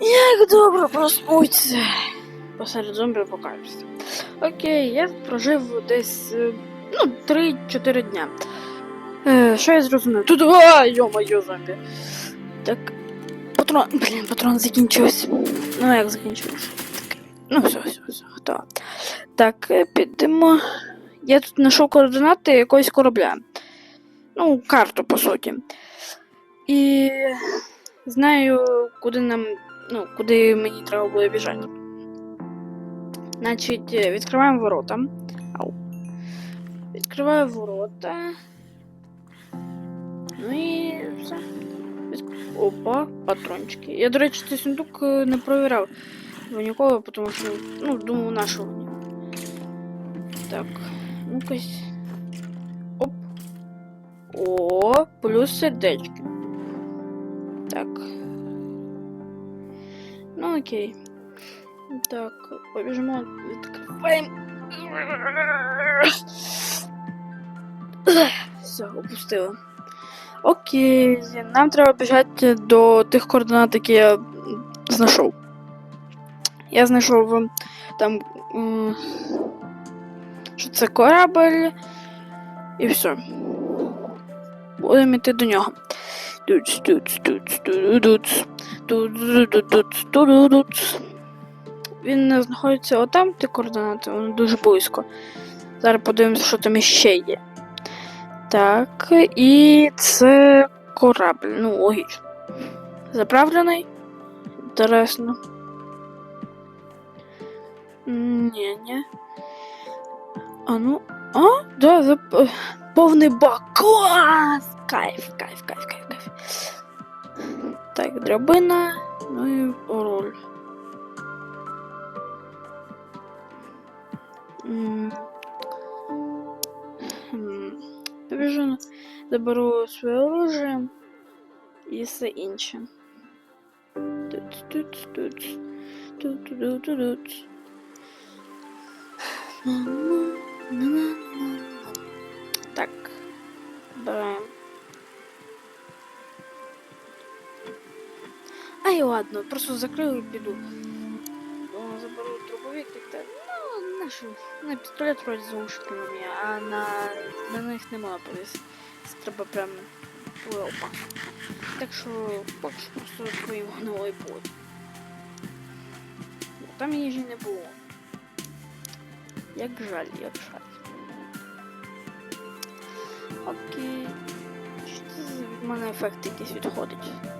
Як добре проснуться. Посеред зомбі апокаліпсису. Окей, я прожив десь е, ну, 3-4 дня. Е, що я зрозумів? Тут а, йо-моє зомбі. Так. Патрон. Блін, патрон закінчився. Ну як закінчився? Ну, все, все, все, готово. Так, е, підемо. Я тут знайшов координати якогось корабля. Ну, карту, по суті. І знаю, куди нам. Ну, куди мені треба буде біжати. Значить, е, відкриваємо ворота. Ау. Відкриваю ворота. Ну і все. Опа, патрончики. Я, до речі, цей сундук е, не провіряв ніколи, тому що, ну, думав, нашого. Так, ну якось. Оп. О, плюс сердечки. Так. Окей. Так, побіжимо, відкриваємо. Все, опустила. Окей, нам треба біжати до тих координат, які я знайшов. Я знайшов там. м, Що це корабль. І все. Будемо йти до нього. Туц, туц, тудудуц. Тудудудуц, тудудуц. Він знаходиться отам, ті координати, вони дуже близько. Зараз подивимося, що там іще є. Так, і це корабль. Ну, логічно. Заправлений? Інтересно. Ні, ні. А ну. А? Да, зап... повний бак. Клас! Кайф, кайф, кайф, кайф, кайф. Так, драбина, ну і роль. М. Хм. Побіжу, заберу своє оружие і все інше. Тут, тут, тут. Тут, тут, тут, тут. Ай, ладно, просто закрию і піду. Заберу дробовик і так. Ну, на? На пістолет вроді з ушками, а на, на них нема повіс. Це треба прям опа. Так що поки що просто твоїм гнилий плод. Там їжі не було. Як жаль, як жаль. Окей. Що це за мене ефект якийсь відходить?